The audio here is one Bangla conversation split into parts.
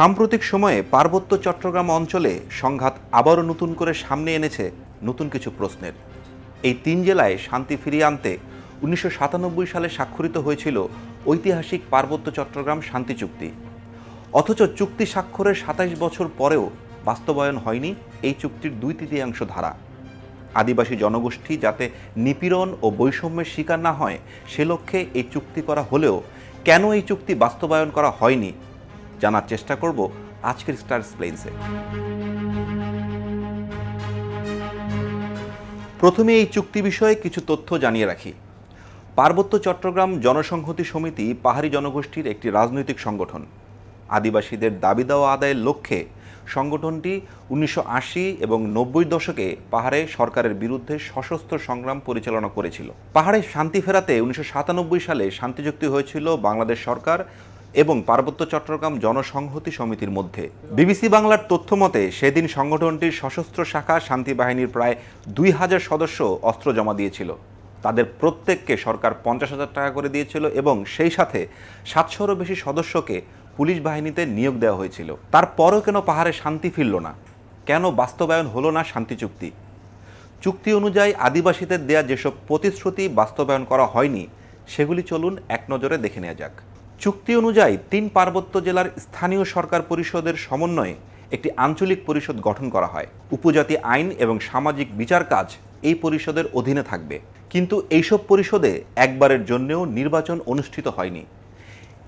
সাম্প্রতিক সময়ে পার্বত্য চট্টগ্রাম অঞ্চলে সংঘাত আবারও নতুন করে সামনে এনেছে নতুন কিছু প্রশ্নের। এই তিন জেলায় শান্তি ফিরিয়ে আনতে উনিশশো সাতানব্বই সালে স্বাক্ষরিত হয়েছিল ঐতিহাসিক পার্বত্য চট্টগ্রাম শান্তি চুক্তি। অথচ চুক্তি স্বাক্ষরের সাতাইশ বছর পরেও বাস্তবায়ন হয়নি এই চুক্তির দুই তৃতীয়াংশ ধারা। আদিবাসী জনগোষ্ঠী যাতে নিপীড়ন ও বৈষম্যের শিকার না হয়, সে লক্ষ্যে এই চুক্তি করা হলেও কেন এই চুক্তি বাস্তবায়ন করা হয়নি জানার চেষ্টা করব আজকের স্টার প্লেন্সে প্রথমে এই চুক্তি বিষয়ে কিছু তথ্য জানিয়ে রাখি। পার্বত্য চট্টগ্রাম জনসংহতি সমিতি পাহাড়ি জনগোষ্ঠীর একটি রাজনৈতিক সংগঠন। আদিবাসীদের দাবি দেওয়া আদায়ের লক্ষ্যে সংগঠনটি উনিশশো আশি এবং নব্বই দশকে পাহাড়ে সরকারের বিরুদ্ধে সশস্ত্র সংগ্রাম পরিচালনা করেছিল। পাহাড়ে শান্তি ফেরাতে উনিশশো সাতানব্বই সালে শান্তি চুক্তি হয়েছিল বাংলাদেশ সরকার এবং পার্বত্য চট্টগ্রাম জনসংহতি সমিতির মধ্যে। বিবিসি বাংলার তথ্য মতে, সেদিন সংগঠনটির সশস্ত্র শাখা শান্তি বাহিনীর প্রায় দুই হাজার সদস্য অস্ত্র জমা দিয়েছিল। তাদের প্রত্যেককে সরকার পঞ্চাশ হাজার টাকা করে দিয়েছিল এবং সেই সাথে সাতশোরও বেশি সদস্যকে পুলিশ বাহিনীতে নিয়োগ দেওয়া হয়েছিল। তারপরও কেন পাহাড়ে শান্তি ফিরল না? কেন বাস্তবায়ন হলো না শান্তি চুক্তি? চুক্তি অনুযায়ী আদিবাসীদের দেয়া যেসব প্রতিশ্রুতি বাস্তবায়ন করা হয়নি, সেগুলি চলুন এক নজরে দেখে নেওয়া যাক। চুক্তি অনুযায়ী তিন পার্বত্য জেলার স্থানীয় সরকার পরিষদের সমন্বয়ে একটি আঞ্চলিক পরিষদ গঠন করা হয়। উপজাতি আইন এবং সামাজিক বিচার কাজ এই পরিষদের অধীনে থাকবে। কিন্তু এইসব পরিষদে একবারের জন্যও নির্বাচন অনুষ্ঠিত হয়নি।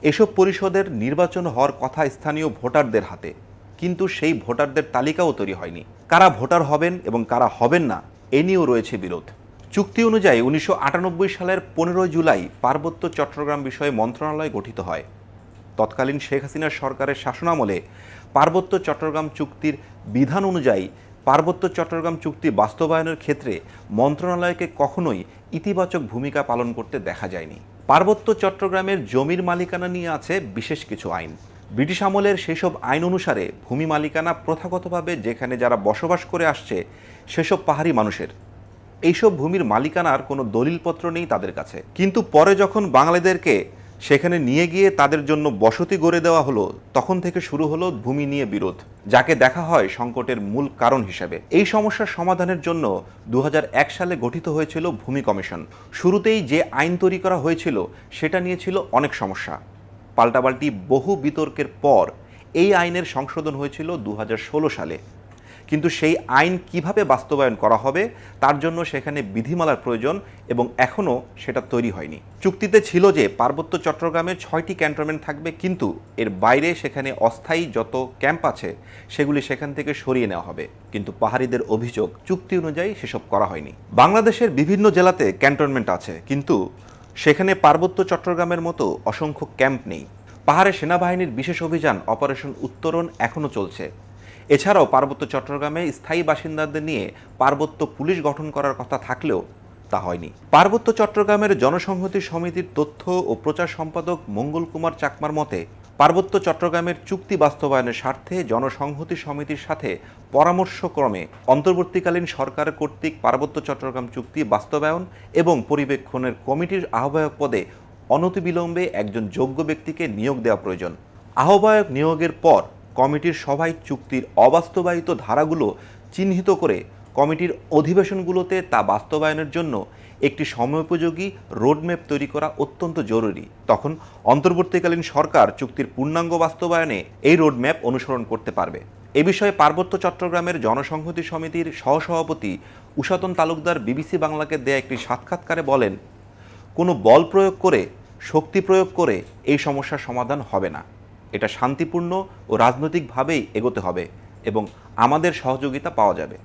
এসব পরিষদের নির্বাচন হওয়ার কথা স্থানীয় ভোটারদের হাতে। কিন্তু সেই ভোটারদের তালিকাও তৈরি হয়নি। কারা ভোটার হবেন এবং কারা হবেন না, এ নিয়েও রয়েছে বিরোধ। চুক্তি অনুযায়ী উনিশশো আটানব্বই সালের পনেরোই জুলাই পার্বত্য চট্টগ্রাম বিষয়ে মন্ত্রণালয় গঠিত হয়। তৎকালীন শেখ হাসিনার সরকারের শাসনামলে পার্বত্য চট্টগ্রাম চুক্তির বিধান অনুযায়ী পার্বত্য চট্টগ্রাম চুক্তি বাস্তবায়নের ক্ষেত্রে মন্ত্রণালয়কে কখনোই ইতিবাচক ভূমিকা পালন করতে দেখা যায়নি। পার্বত্য চট্টগ্রামের জমির মালিকানা নিয়ে আছে বিশেষ কিছু আইন। ব্রিটিশ আমলের সেসব আইন অনুসারে ভূমি মালিকানা প্রথাগতভাবে যেখানে যারা বসবাস করে আসছে, সেসব পাহাড়ি মানুষের। এইসব ভূমির মালিকানার কোনো দলিলপত্র নেই তাদের কাছে। কিন্তু পরে যখন বাঙালিদেরকে সেখানে নিয়ে গিয়ে তাদের জন্য বসতি গড়ে দেওয়া হলো, তখন থেকে শুরু হলো ভূমি নিয়ে বিরোধ, যাকে দেখা হয় সংকটের মূল কারণ হিসেবে। এই সমস্যার সমাধানের জন্য দু হাজার এক সালে গঠিত হয়েছিল ভূমি কমিশন। শুরুতেই যে আইন তৈরি করা হয়েছিল, সেটা নিয়েছিল অনেক সমস্যা। পাল্টাপাল্টি বহু বিতর্কের পর এই আইনের সংশোধন হয়েছিল দু হাজার ষোলো সালে। কিন্তু সেই আইন কীভাবে বাস্তবায়ন করা হবে, তার জন্য সেখানে বিধিমালার প্রয়োজন এবং এখনও সেটা তৈরি হয়নি। চুক্তিতে ছিল যে পার্বত্য চট্টগ্রামে ছয়টি ক্যান্টনমেন্ট থাকবে, কিন্তু এর বাইরে সেখানে অস্থায়ী যত ক্যাম্প আছে, সেগুলি সেখান থেকে সরিয়ে নেওয়া হবে। কিন্তু পাহাড়িদের অভিযোগ, চুক্তি অনুযায়ী সেসব করা হয়নি। বাংলাদেশের বিভিন্ন জেলাতে ক্যান্টনমেন্ট আছে, কিন্তু সেখানে পার্বত্য চট্টগ্রামের মতো অসংখ্য ক্যাম্প নেই। পাহাড়ে সেনাবাহিনীর বিশেষ অভিযান, অপারেশন উত্তরণ এখনও চলছে। এছাড়াও পার্বত্য চট্টগ্রামে স্থায়ী বাসিন্দাদের নিয়ে পার্বত্য পুলিশ গঠন করার কথা থাকলেও তা হয়নি। পার্বত্য চট্টগ্রামের জনসংহতি সমিতির তথ্য ও প্রচার সম্পাদক মঙ্গল কুমার চাকমার মতে, পার্বত্য চট্টগ্রামের চুক্তি বাস্তবায়নের স্বার্থে জনসংহতি সমিতির সাথে পরামর্শক্রমে অন্তর্বর্তীকালীন সরকার কর্তৃক পার্বত্য চট্টগ্রাম চুক্তি বাস্তবায়ন এবং পরিবেক্ষণের কমিটির আহ্বায়ক পদে অনতিবিলম্বে একজন যোগ্য ব্যক্তিকে নিয়োগ দেওয়া প্রয়োজন। আহ্বায়ক নিয়োগের পর কমিটির সভায় চুক্তির অবাস্তবায়িত ধারাগুলো চিহ্নিত করে কমিটির অধিবেশনগুলোতে তা বাস্তবায়নের জন্য একটি সময়োপযোগী রোডম্যাপ তৈরি করা অত্যন্ত জরুরি। তখন অন্তর্বর্তীকালীন সরকার চুক্তির পূর্ণাঙ্গ বাস্তবায়নে এই রোডম্যাপ অনুসরণ করতে পারবে। এ বিষয়ে পার্বত্য চট্টগ্রামের জনসংহতি সমিতির সহসভাপতি উষাতন তালুকদার বিবিসি বাংলাকে দেয়া একটি সাক্ষাৎকারে বলেন, কোনো বল প্রয়োগ করে, শক্তি প্রয়োগ করে এই সমস্যার সমাধান হবে না। এটা শান্তিপূর্ণ ও রাজনৈতিকভাবেই এগোতে হবে এবং আমাদের সহযোগিতা পাওয়া যাবে।